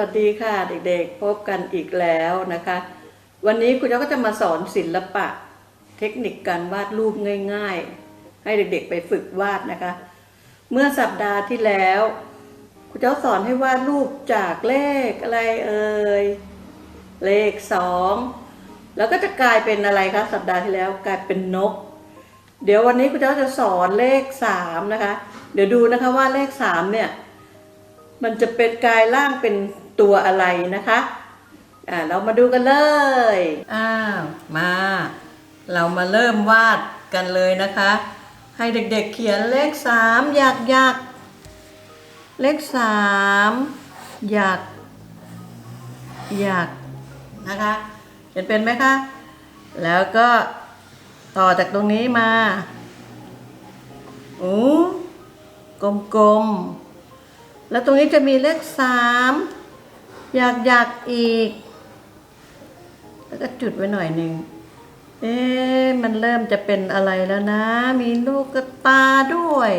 วัสดีค่ะเด็กๆ พบกันอีกแล้วนะคะ วันนี้คุณเจ้าก็จะมาสอนศิลปะ เทคนิคการวาดรูปง่าย ๆ ให้เด็กๆไปฝึกวาดนะคะ เมื่อสัปดาห์ที่แล้วคุณเจ้าสอนให้วาดรูปจากเลขอะไรเอ่ยเลขสองแล้วก็จะกลายเป็นอะไรคะสัปดาห์ที่แล้วกลายเป็นนก เดี๋ยววันนี้คุณเจ้าจะสอนเลขสามนะคะ เดี๋ยวดูนะคะว่าเลขสามเนี่ยมันจะเป็นกลายร่างเป็น ตัวอะไรนะคะอ่าเรามาดูกันเลย อ้าวมา เรามาเริ่มวาดกันเลยนะคะ ให้เด็กๆเขียนเลขสามอยากอยากเลขสามอยากอยากนะคะเห็นเป็นไหมคะ แล้วก็ต่อจากตรงนี้มาอู้กลมๆ แล้วตรงนี้จะมีเลขสาม อยากอยากอีก แล้วก็จุดไว้หน่อยหนึ่งเอ๊ะมันเริ่มจะเป็นอะไรแล้วนะ มีลูกกตาด้วย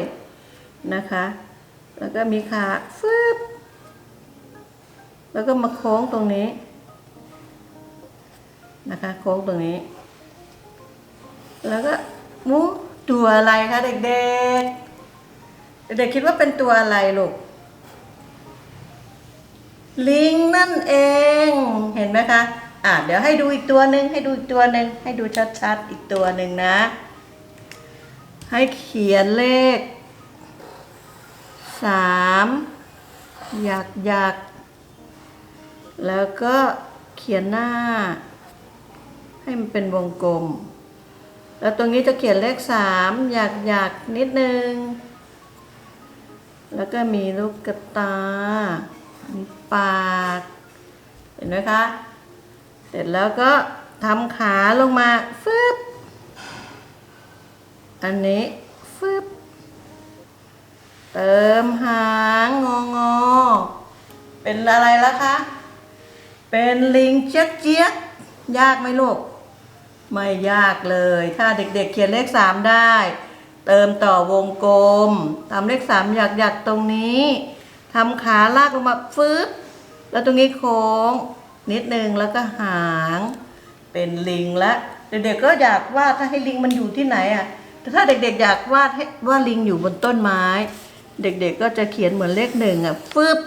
นะคะ แล้วก็มีขาฟึบแล้วก็มาโค้งตรงนี้ นะคะ โค้งตรงนี้ แล้วก็มูตัวอะไรคะเด็กๆ เด็กคิดว่าเป็นตัวอะไรลูก ลิงนั่นเอง เห็นไหมคะ อะเดี๋ยวให้ดูอีกตัวหนึ่งให้ดูอีกตัวหนึ่งให้ดูชัดๆ อีกตัวหนึ่งนะ ให้เขียนเลขสามอยากอยากแล้วก็เขียนหน้า ให้มันเป็นวงกลม แล้วตรงนี้จะเขียนเลขสามอยากอยากนิดนึง แล้วก็มีลูกกระตา มีปาก เห็นไหมคะ เสร็จแล้วก็ทำขาลงมาฟึบอันนี้ฟึบเติมหางงองอเป็นอะไรแล้วคะ เป็นลิงเจี๊ยกเจี๊ยกยากไหมลูก ไม่ยากเลย ถ้าเด็กๆเขียนเลขสามได้ เติมต่อวงกลมทำเลขสามหยักหยักๆตรงนี้ ทำขาลากลงมาฟึบแล้วตรงนี้โค้ง นิดนึงแล้วก็หาง เป็นลิงและเด็กๆก็อยากวาดถ้าให้ลิงมันอยู่ที่ไหนอะแต่ถ้าเด็กๆอยากวาดให้ว่าลิงอยู่บนต้นไม้ เด็กๆก็จะเขียนเหมือนเลขหนึ่งอะฟึบ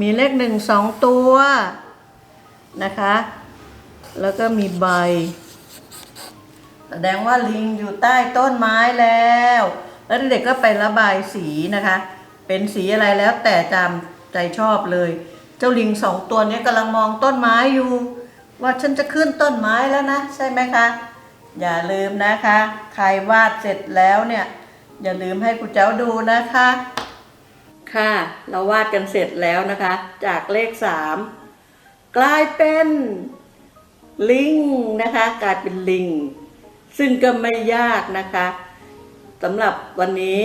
มีเลขหนึ่งสองตัวนะคะ แล้วก็มีใบ แสดงว่าลิงอยู่ใต้ต้นไม้แล้ว แล้วเด็กๆก็ไประบายสีนะคะ เป็นสีอะไรแล้วแต่จำใจชอบเลย เจ้าลิงสองตัวนี้กำลังมองต้นไม้อยู่ ว่าฉันจะขึ้นต้นไม้แล้วนะ ใช่ไหมคะ อย่าลืมนะคะ ใครวาดเสร็จแล้วเนี่ย อย่าลืมให้ครูเจ้าดูนะคะ ค่ะ เราวาดกันเสร็จแล้วนะคะ จากเลขสามกลายเป็นลิงนะคะ กลายเป็นลิง ซึ่งก็ไม่ยากนะคะสำหรับวันนี้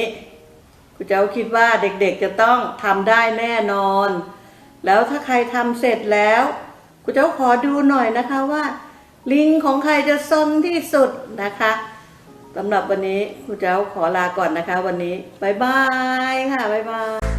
คุณเจ้าคิดว่าเด็กๆจะต้องทำได้แน่นอน แล้วถ้าใครทำเสร็จแล้วครูเจ้าขอดูหน่อยนะคะว่า ลิงของใครจะซนที่สุดนะคะสำหรับวันนี้ครูเจ้าขอลาก่อนนะคะ วันนี้บายบายค่ะบายบาย